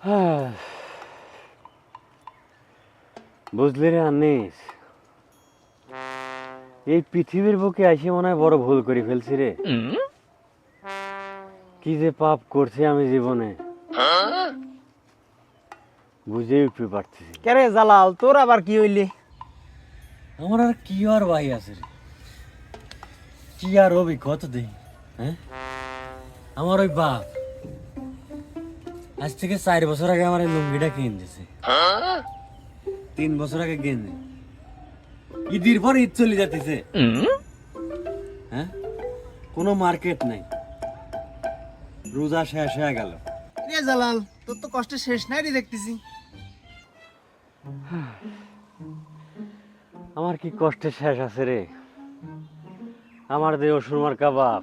বুঝলি রে আনিস এই পৃথিবীর বুকে আসি মনে হয় বড় ভুল করে ফেলছি রে। কি যে পাপ করছি আমি জীবনে। বুঝেই উঠতে পারছি কেরে জালাল তোর আবার কি হইলি? আমার আর কি আর ভাই আছে রে? কি আর অভিজ্ঞতা দেই হ্যাঁ? আমার ওই বাপ আজ থেকে চার বছর আগে আমার এই লুঙ্গিটা কিনে দিছে। তিন বছর আগে কিনে ঈদের পর ঈদ চলে যাতেছে হ্যাঁ? কোনো মার্কেট নাই। রোজা শেষ হয়ে গেল। রে জালাল তোর তো কষ্টের শেষ নাই রে দেখতেছি। আমার কি কষ্টের শেষ আছে রে? আমার দেহ সুরমার কাবাব।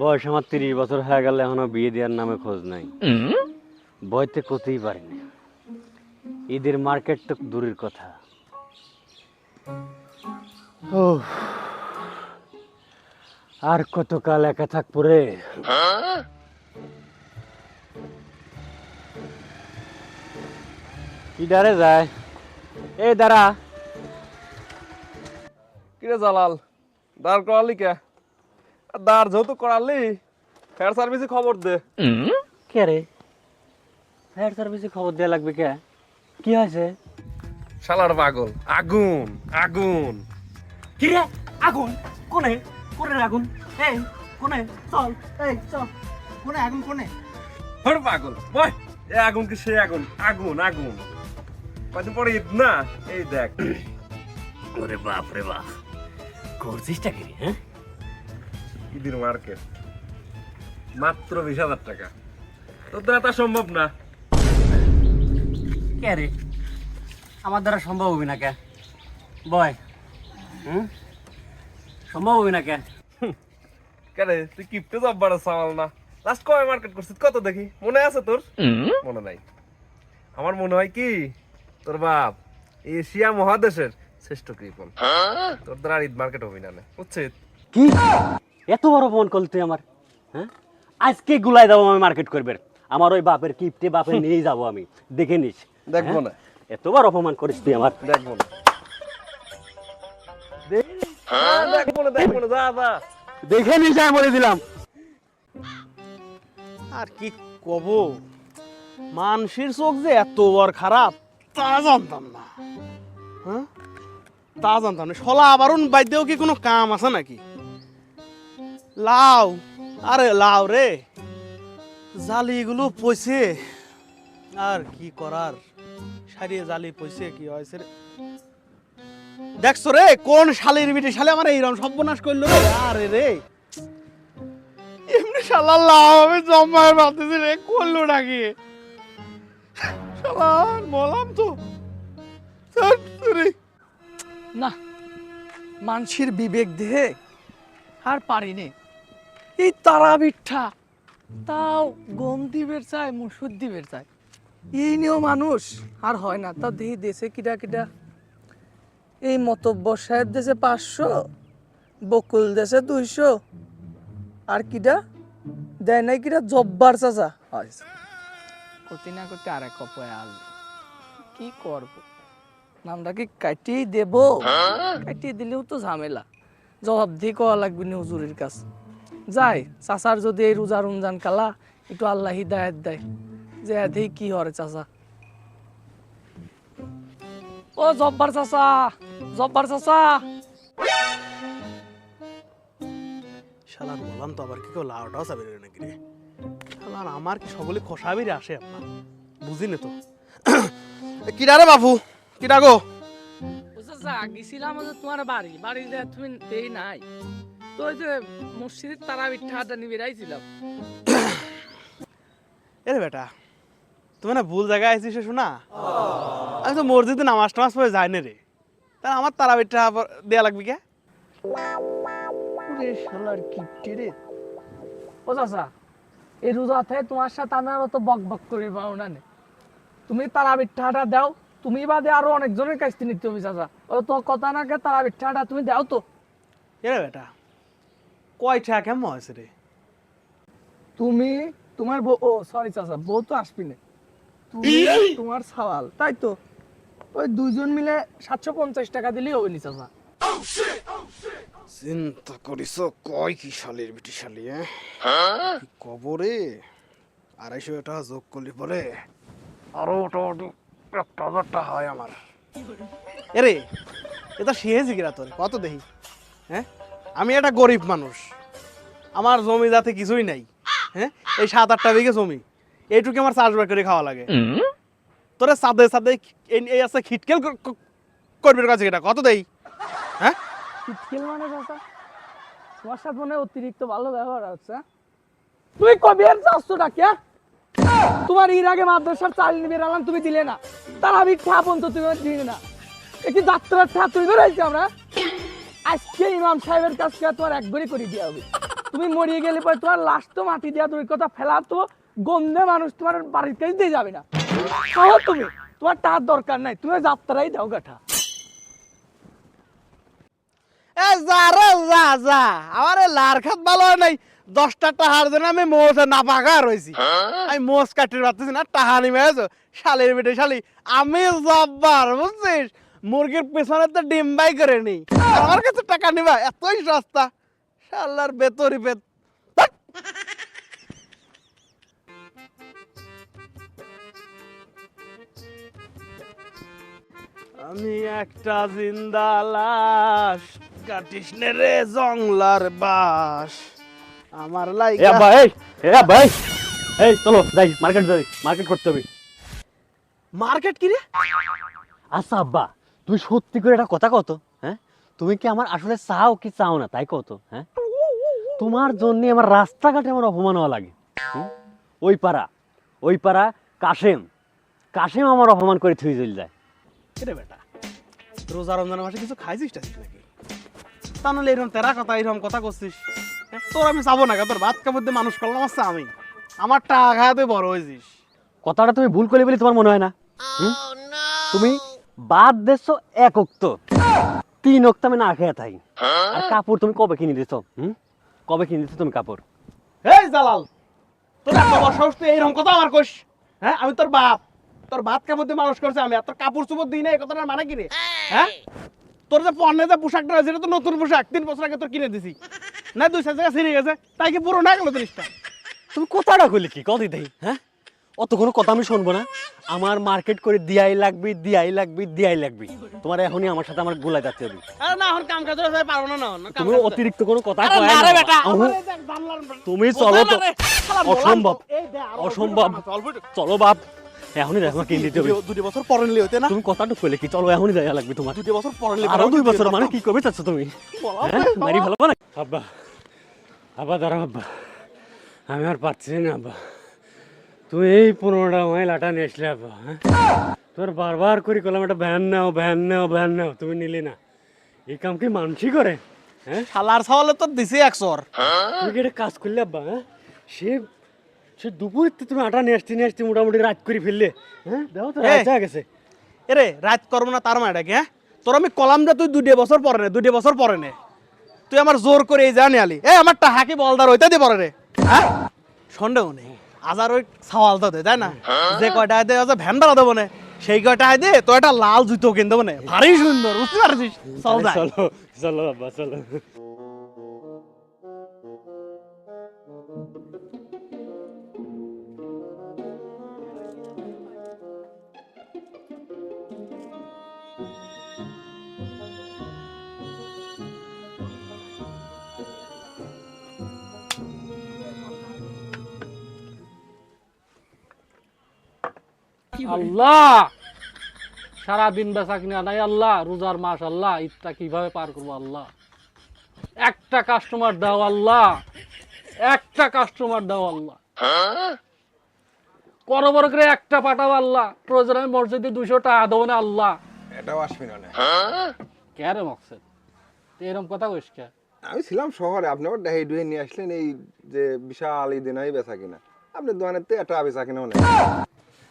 বয়স আমার তিরিশ বছর হয়ে গেল এখনও বিয়ে দেওয়ার নামে খোঁজ নাই। বইতে করতেই পারিনি ঈদের মার্কেট তো দূরের কথা। ও আর কতকাল একা থাকব রে? কি ডারে যায়? এই দাঁড়া। কিরে জালাল দাঁড় করালি কে? দাঁড় যেহেতু করালি ফায়ার সার্ভিসে খবর দে। কে রে? ফায়ার সার্ভিসে খবর দেওয়া লাগবে কে? কি হয়েছে? শালার পাগল আগুন আগুন। কি রে? আগুন? কোনে? কোনে আগুন? এই কোনে? চল এই চল। কোনে আগুন কোনে? হর পাগল বয় এ আগুন কি সে আগুন? আগুন আগুন। কদিন পরে ঈদ না? এই দেখ। ওরে বাপ রে বাপ। করছিসটা কি রে, হ্যাঁ? ঈদের মার্কেট মাত্র বিশ হাজার টাকা। তোর দ্বারা তা সম্ভব না। কে রে? আমার দ্বারা সম্ভব হবে না কে? বয়। হুম? সম্ভব হবে না কে? কেরে তুই কিপটে জব্বার সামাল না। লাস্ট কবে মার্কেট করছিস? কত দেখি? মনে আছে তোর? মনে নাই। আমার মনে হয় কি? তোর বাপ এশিয়া মহাদেশের শ্রেষ্ঠ কৃপন। তোর দ্বারা ঈদ মার্কেট হবি না নে, বুঝছিস কি? এত বড় ফোন কল তুই আমার হ্যাঁ? আজকে গুলাই যাব আমি মার্কেট করবে আমার ওই বাপের কিপটে বাপের নিয়ে যাব আমি। দেখে নিস দেখব হ্যাঁ? না। এতবার অপমান করিস তুই আমার। দেখব না। হ্যাঁ, দেখব না দেখব না যা যা। দেখে নিস আমি বলে দিলাম। আর কি কব? মানসির চোখ যে এত বড় খারাপ তা জানতাম না। হ্যাঁ? তা জানতাম না। শলা আবারও বাইদেও কি কোনো কাম আছে নাকি? লাও আরে লাউ রে। জালিগুলো পয়সে আর কি করার? সারিয়ে জালি পয়সে কি হয়েছে রে? দেখছ রে, কোন শালির বিটি শালি আমার এইরকম সর্বনাশ করল রে? আরে রে। এমনি শালা লাউ আমি জমায় ভাবতেছি রে, করল নাকি? শালা বললাম তো। না, মানসির বিবেক দেহে আর পারিনি। এই তারা বিঠা। তাও গম দিবের চাই মুসুর দিবের চাই। এই নিয়েও মানুষ আর হয় না। তা দেহি দেশে কিটা কিটা এই সাহেব দেশে পাঁচশো বকুল দেশে দুইশো। আর কিটা দেয় নাই কিটা জব্বার চাচা। হয়। করতে না করতে আর এক কপয়ে আসবে কি করব? নামটা কি কাটিয়ে দেব? কাটিয়ে দিলেও তো ঝামেলা। জবাব দিয়ে কওয়া লাগবে না হুজুরের কাছে। যাই চাচার যদি এই রোজা রমজান কালা একটু আল্লাহ হিদায়ত দেয়। যে এতেই কি হরে চাচা? ও জব্বার চাচা জব্বার চাচা। শালার বললাম তো আবার কি কেউ লাউটাও চাবি নাকি রে? শালার আমার কি সকলে আসে আপনার বুঝিনি তো। কিরা রে বাবু কিরা গো? গেছিলাম তোমার বাড়ি। বাড়ি তুমি এই নাই। তো ওই যে মসজিদের তারা বিঠাটা নিয়ে বেড়াইছিলাম। এরে বেটা তুমি না ভুল জায়গায় শোনা আমি তো মসজিদে নামাজ টামাজ পড়ে যাই না রে। তা আমার দেয়া লাগবে কে? ওরে শালার কিপটে রে। ও চাচা এই রোজাতে তোমার সাথে আমি আর অত বক বক করি পাও না। নে। তুমি তারা বিঠাটা দাও তুমি বাদে আরও অনেকজনের কাছ থেকে নিতে হবে চাচা। ও তো কথা না কে তারা বিঠাটা তুমি দাও তো। এরে বেটা কয়টা কেমন হয়েছে রে? তুমি তোমার বউ ও সরি চাচা বউ তো আসবি না। তুমি তোমার সওয়াল তাই তো? ওই দুইজন মিলে সাতশো পঞ্চাশ টাকা দিলেই হবে নি চাচা। চিন্তা করিস কয় কি শালির বিটি শালি হ্যাঁ? কি কবরে? আড়াইশো টাকা যোগ করলি পরে? আরও মোটামুটি একটা হাজার টাকা হয় আমার। এরে এটা শিখেছি কিরা তোর কত দেখি হ্যাঁ? আমি একটা গরিব মানুষ। আমার জমি যাতে কিছুই নাই হ্যাঁ? এই সাত আটটা বিঘে জমি, এইটুকু আমার চাষবাস করে খাওয়া লাগে। তোরে সাদে সাদে এই- আছে খিটকেল ক- ক- কাছে এটা, কত দেই? হ্যাঁ? শীতকাল মানে চাচা তোমার সাথে মনে অতিরিক্ত ভালো ব্যবহার হ্যাঁ? তুই কবে আর চাচ্ছো ডাকে তোমার এর আগে মাদ্রাসার চাল নিবে আলাম তুমি দিলে না। তার আমি ঠাপন তো, তুমি দিলে না। একটি যাত্রার ঠা বেরোইছি আমরা? আজকে ইমাম সাহেবের কাছ থেকে তোমার একবারই করে দেওয়া হবে। তুমি মরিয়ে গেলে পরে তোমার লাশ তো মাটি দেওয়া তুমি কথা ফেলা তো গন্ধে মানুষ তোমার বাড়ির কাছে দিয়ে যাবে না। সহ তুমি তোমার টাকার দরকার নাই তুমি যাত্রাই দাও গাঠা। এ যা রে যা যা। আমার লার খাত ভালো নাই। দশটা টাহার জন্য আমি মোষে না পাকা রয়েছি। আমি মোষ কাটির পারতেছি না টাহা নিমে আছো? শালির বেটে শালি। আমি জব্বার বুঝছিস? মুরগির পেছনে তো ডিম বাই করে নি আমার কাছে টাকা নিবা এতই সস্তা। শালার বেতরি বেত আমি একটা জিন্দা লাশ কাটিস নে রে জংলার বাস। আমার লাই এ এই এ এই। এই চলো যাই মার্কেট যাই মার্কেট করতে হবে। মার্কেট কি রে? আচ্ছা আব্বা তুই সত্যি করে একটা কথা কত হ্যাঁ? তুমি কি আমার আসলে চাও কি চাও না? তাই কত হ্যাঁ? তোমার জন্য আমার রাস্তাঘাটে আমার অপমান হওয়া লাগে ওই পাড়া ওই পাড়া কাশেম। কাশেম আমার অপমান করে থুই চলে যায়। রে বেটা রোজা রমজানের মাসে কিছু খাইছিস টাইছিস নাকি? তা নাহলে এরকম তেরা কথা এরকম কথা করছিস হ্যাঁ, তোর আমি চাবো না তোর ভাত কাপড় দিয়ে মানুষ করলাম আসছে আমি। আমার টাকা খাওয়াতে বড় হয়েছিস কথাটা তুমি ভুল করে বলে তোমার মনে হয় না তুমি বাদ দেছো এক অক্ত তিন অক্ত আমি না খেয়ে থাকি। আর কাপড় তুমি কবে কিনে দিছো? হুম? কবে কিনে দিছো তুমি কাপড়? এই জালাল তোর এত বড় সাহস তুই এইরকম কথা আমার কইস? হ্যাঁ আমি তোর বাপ। তোর ভাত কাপড় দিয়ে মানুষ করছে? আমি আর তোর কাপড় চোপড় দিই না এই কথাটার মানে কি রে? হ্যাঁ? তোর যে পণ্যে যে পোশাকটা রয়েছে এটা তো নতুন পোশাক। তিন বছর আগে তোর কিনে দিছি। না দুই চার জায়গা ছিঁড়ে গেছে। তাই কি পুরো না গেল জিনিসটা তুমি কোথাটা কইলে কি? কতই দেই হ্যাঁ? অত কোনো কথা আমি শুনব না। আমার মার্কেট করে দিয়াই লাগবে দিয়াই লাগবে দিয়াই লাগবে। তোমার এখনই আমার সাথে আমার গোলা যাচ্ছে হবে আরে না এখন কাম কাজ হয়ে পারব না না না, তুমি অতিরিক্ত কোনো কথা কয় না না। রে বেটা তুমি চলো তো। অসম্ভব। আরও অসম্ভব। চলো বাপ এখনই দেখো কিনে দিতে হবে। দুটি- বছর পরে নিলে হইতে না? তুমি কথাটা কইলে কি? চলো এখনই যাইয়া লাগবে তোমার। দুটি বছর পরে নিলে আরও দুই বছর মানে কি করবে চাচ্ছ তুমি? বলো, হ্যাঁ? মারি ভালো না আব্বা আব্বা দাঁড়াও আব্বা। আমি আর পারছি না আব্বা। তুমি এই পনেরোটা মাইল আটা নিয়ে আসলে হ্যাঁ? তোর বারবার করে কলাম একটা ভ্যান নাও ভ্যান নাও ভ্যান নাও তুমি নিলে না। এই কাম কি মানসি করে হ্যাঁ? শালার ছাওয়ালে তো দিছে একশোর তুমি কি এটা কাজ করলে আব্বা হ্যাঁ? সে সে দুপুরের থেকে তুমি আটা নিয়ে আসতে নিয়ে আসতে মোটামুটি রাত করে ফেললে হ্যাঁ? দেখো তো। রাত হয়ে গেছে। এরে রাত করব না তার কি হ্যাঁ? তোর আমি কলাম যে তুই দুটি বছর পরে নে দুটি বছর পরে নে। তুই আমার জোর করে এই জানি আলি। এ আমার টাকা কি বলদার হইতে দি পরে রে। হ্যাঁ? সন্দেহ নেই। আজার ওই সাওয়াল তো দে তাই না? যে কয়টা দে আছে ভ্যান ভাড়া দেবো না সেই কয়টা দে তো একটা লাল জুতো কিনতে মানে ভারী সুন্দর বুঝতে পারছিস? চল। চলো চলো চলো। আল্লাহ! সারাদিন বেচা কিনা নাই আল্লাহ রোজার মাস আল্লাহ ঈদটা কীভাবে পার করব আল্লাহ? একটা কাস্টমার দাও আল্লাহ একটা কাস্টমার দাও আল্লাহ। বড় বড় করে একটা পাঠাও আল্লাহ প্রয়োজন আমি মসজিদে দুশো টাকা দেবো না আল্লাহ। এটাও আসবি না। কে রে মকসেদ? এরকম কথা কইস কে? আমি ছিলাম শহরে আপনি আবার ডাহি ডুহে নিয়ে আসলেন এই যে বিশাল এই দিন বেচা কিনা। আপনি দোকানের তো এটা বেচা কিনাও নেই।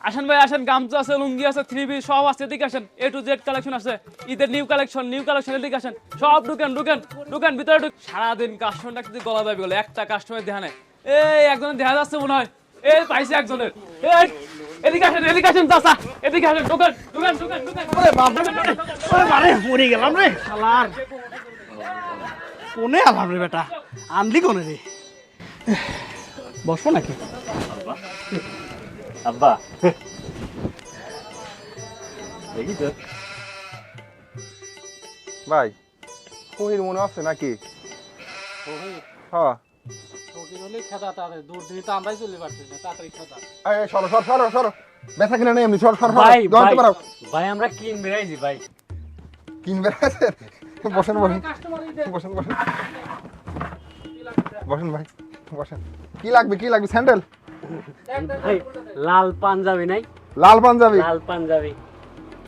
আসেন ভাই আসেন গামছা আছে লুঙ্গি আছে থ্রি পিস সব আছে এদিকে আসেন। এ টু জেড কালেকশন আছে। ঈদের নিউ কালেকশন নিউ কালেকশন এদিকে আসেন। সব ঢুকেন ঢুকেন ঢুকেন ভিতরে ঢুক সারাদিন কাস্টমারটা কিন্তু গলা দাবি গেলো একটা কাস্টমার দেখা নেই। এই একজন দেখা যাচ্ছে মনে হয়। এই পাইছে একজনের। এই এদিকে আসেন এদিকে আসেন চাচা। এদিকে আসেন ঢোকেন ঢোকেন ঢোকেন ঢোকেন। ওরে বাপ ওরে বারে মরে গেলাম রে। শালার। কোনে আলাম রে বেটা? আনলি কোনে রে? বসবো নাকি? আব্বা। দেখি তো। ভাই কহির মনে আছে নাকি? হ্যাঁ। ওকে হলে খেদা তারে দূর দিনে তো আমরাই চলে পারছি না তাড়াতাড়ি খেদা এই, এই, সরো সরো সরো সরো। বেচা কিনা নেই এমনি সরো সরো সরো। ভাই ভাই আমরা কিন বেরাইছি ভাই। কিনবে বসেন বসেন। বসেন বসেন। বসেন ভাই বসেন। কি লাগবে কি লাগবে? স্যান্ডেল? ভাই লাল পাঞ্জাবি নাই? লাল পাঞ্জাবি? লাল পাঞ্জাবি।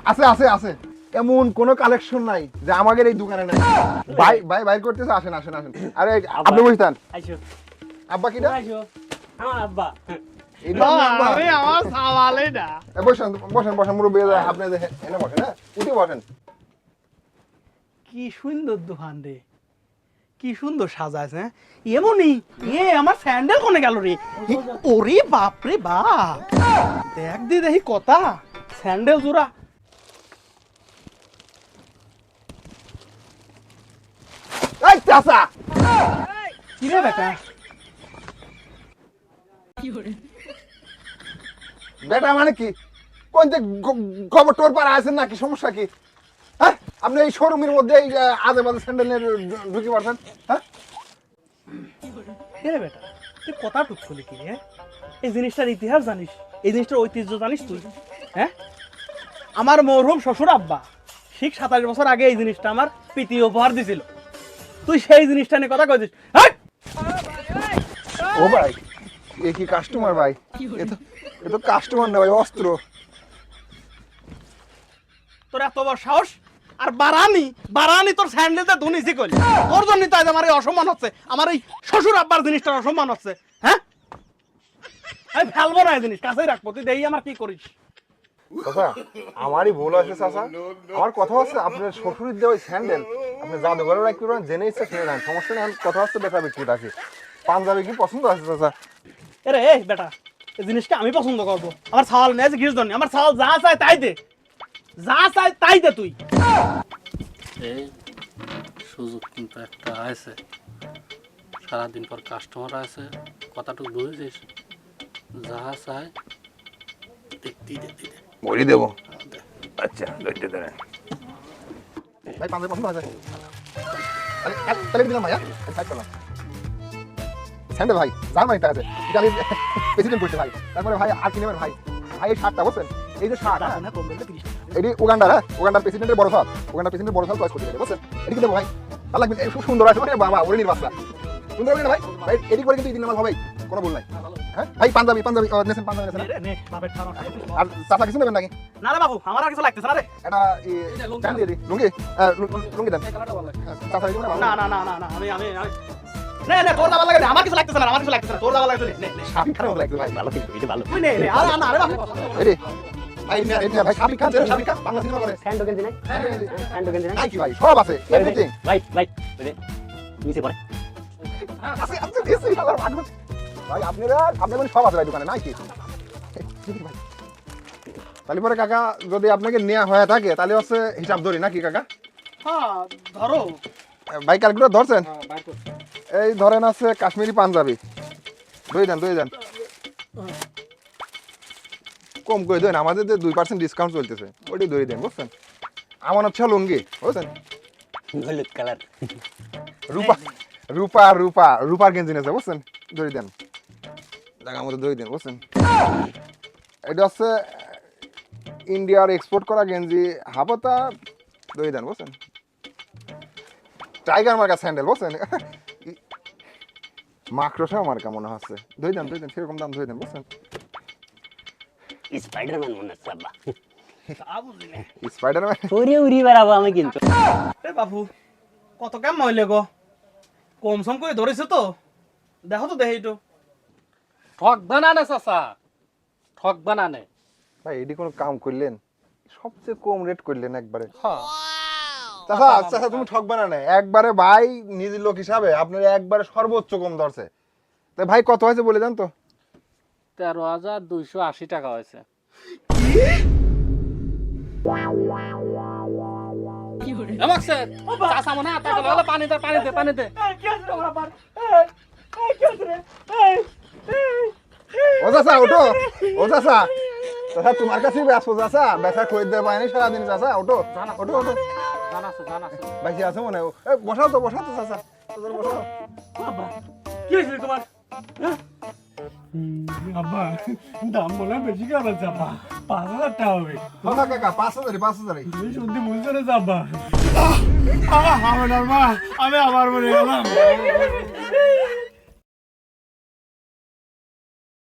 আছে আছে আছে। এমন কোন কালেকশন নাই যে আমাদের এই দোকানে নাই। ভাই ভাই বাইর করতেছে আসেন আসেন আসেন। আরে আপনি বুঝতেন আইসো। আব্বা কিটা? আইসো। আমার আব্বা। এটা আপনার আব্বা? আরে আমার সাওয়ালে না। এ, বসেন বসেন বসেন মুরব্বী আপনি এনে বসেন হ্যাঁ? উঠে বসেন। কি সুন্দর দোকান রে। কি সুন্দর সাজাইছে হ্যাঁ? এমনই এ আমার স্যান্ডেল কোনে গেল রে? ওরে বাপ রে বাপ। দেখ দি দেখি কথা স্যান্ডেল জোড়া। এই চাচা! কি রে বেটা? বেটা মানে কি? কোন যে গ- খবর টোর পাড়া আছেন নাকি? সমস্যা কি? আপনি এই শোরুমের মধ্যে এই আজে বাজে স্যান্ডেল নিয়ে ঢু- ঢুকে পারছেন হ্যাঁ? রে বেটা তুই কথা টুকছলি কি রে এই জিনিসটার ইতিহাস জানিস এই জিনিসটার ঐতিহ্য জানিস তুই হ্যাঁ? আমার মরহুম শ্বশুর আব্বা ঠিক সাতাশ বছর আগে এই জিনিসটা আমার প্রীতি উপহার দিছিল। তুই সেই জিনিসটা নিয়ে কথা কইছিস হ্যাঁ ও ভাই এ কি কাস্টমার ভাই? এ তো কাস্টমার না ভাই অস্ত্র। তোর এত বড় সাহস? আর বারানি বারানি তোর স্যান্ডেলতে ধুনিছি করি তোর জন্য তো আজ আমার এই অসম্মান হচ্ছে। আমার এই শ্বশুর আব্বার জিনিসটার অসম্মান হচ্ছে হ্যাঁ? আমি ফেলব না এই জিনিস কাছেই রাখব। তুই দেখি আমার কি করিস? চাচা আমারই ভুল আছে চাচা। আমার কথা হচ্ছে আপনার শ্বশুরের দেওয়া স্যান্ডেল আপনি জাদুঘরে রাখতে পারেন জেনে ইচ্ছা কিনে নেন। সমস্যা নেই কথা হচ্ছে বেটা বিক্রি রাখি পাঞ্জাবি কি পছন্দ আছে চাচা? এরে এই বেটা এই জিনিসটা আমি পছন্দ করব। আমার ছাওয়াল নেই যে গিরিশ আমার ছাওয়াল যা চাই তাই দে। যা চাই তাই দে তুই। এই সুযোগ কিন্তু একটা আছে। সারাদিন পর কাস্টমার আছে কথাটুকু বুঝেছিস? যাহা চায় দেখতেই দেখতেই দে। বলি দেবো? আচ্ছা ধৈর্য ধরেন ভাই পাঞ্জাবি পছন্দ আছে তাহলে দিলাম ভাইয়া সাইড করলাম ভাই জার্মানিতে আছে ইটালি প্রেসিডেন্ট করছে ভাই। তারপরে ভাই আর কি নেবেন ভাই। ভাই এই শার্টটা বুঝছেন? এই যে শার্ট হ্যাঁ। এটি উগান্ডার হ্যাঁ? উগান্ডার প্রেসিডেন্টের বড় সাল উগান্ডার প্রেসিডেন্টের বড় সাল চয়েস করতে বুঝছেন? এটি কি দেবো ভাই ভালো লাগবে খুব সুন্দর আছে মানে বাবা ওরে নির্বাচনা সুন্দর হবে না ভাই? ভাই এটি করে কিন্তু এই দিন আমার হবেই কোনো ভুল নাই। হ্যাঁ? ভাই পাঞ্জাবি পাঞ্জাবি নেছেন পাঞ্জাবি নেছেন আর চাচা কিছু নেবেন নাকি? না রে বাবু আমার আর কিছু লাগতেছে না রে। এটা প্যান্ট দিয়ে দিই লুঙ্গি লুঙ্গি দেন। হ্যাঁ, চাচা এগুলো না, না না না না আমি আমি আমি। নে নে তোর দাবা লাগে আমার কিছু লাগতেছে না আমার কিছু লাগতেছে না তোর দাবা লাগতেছে নে নে। ভালো কিন্তু এটা ভালো। নে নে আরে না রে বাবু ভাই এটা এটা ভাই শাবিক খান শাবিক খান বাংলা। সিনেমা করে স্যান্ডো গেঞ্জি নাই স্যান্ডো গেঞ্জি নাই? নাই কি ভাই সব আছে এভরিথিং ভাই ভাই নিচে পড়ে। আছে আছে বেশি আলার ভাগ ভাই আপনারা আপনাদের সব আছে ভাই দোকানে নাই কি ভাই তাহলে পরে কাকা যদি আপনাকে নেওয়া হয়ে থাকে তাহলে হচ্ছে হিসাব ধরি নাকি কাকা? হ্যাঁ ধরো। ভাই ক্যালকুলেটর ধরছেন? এই ধরেন আছে কাশ্মীরি পাঞ্জাবি। দুই দেন দুই দেন। কম করে দেন আমাদের যে দুই পার্সেন্ট ডিসকাউন্ট চলতেছে ওইটাই ধরে দেন বুঝছেন? আমার হচ্ছে লুঙ্গি বুঝছেন? হলুদ কালার। রূপা রূপা রূপা রূপার গেঞ্জি নেছে বুঝছেন? ধরে দেন। জায়গার মধ্যে ধরে দেন বুঝছেন? এটা হচ্ছে ইন্ডিয়ার এক্সপোর্ট করা গেঞ্জি হাফতা ধরে দেন বুঝছেন? টাইগার মার্কা স্যান্ডেল বুঝছেন? মাকড়সা মার্কা মনে হচ্ছে। ধরে দেন ধরে দেন সেরকম দাম ধরে দেন বুঝছেন? স্পাইডারম্যান মনে হচ্ছে আব্বা স্পাইডারম্যান উড়িয়ে উড়িয়ে বেড়াবো আমি কিন্তু এ বাবু কত কেমন হইলে গো কম সম করে ধরেছে তো দেখো তো দেখি একটু ঠক বানানে চাচা ঠক বানানে ভাই এটি কোনো কাম করলেন সবচেয়ে কম রেট করলেন একবারে হ্যাঁ চাচা চাচা তুমি ঠকবে না না একবারে ভাই নিজের লোক হিসাবে আপনার একবারে সর্বোচ্চ কম ধরছে তো ভাই কত হয়েছে বলে দেন তো তেরো হাজার দুইশো আশি টাকা হয়েছে। এমাকছে চাষা মনে হয় টাকা লাগলে পানি দে পানি দে পানি দে। ও চাচা ওঠো। ও চাচা চাচা তোমার পারেনি সারাদিন বাইসি আছে মনে হয়। এ, বসাও তো বসাও তো বসাও। কি হয়েছিল তোমার? আব্বা দাম বলে বেশি কেন যাবা পাঁচ হাজার টাকা হবে। হ্যাঁ কাকা পাঁচ হাজারই পাঁচ হাজারই। তুমি শুনতে বুঝছ না যাবা আমার মা আমি আবার মরে গেলাম।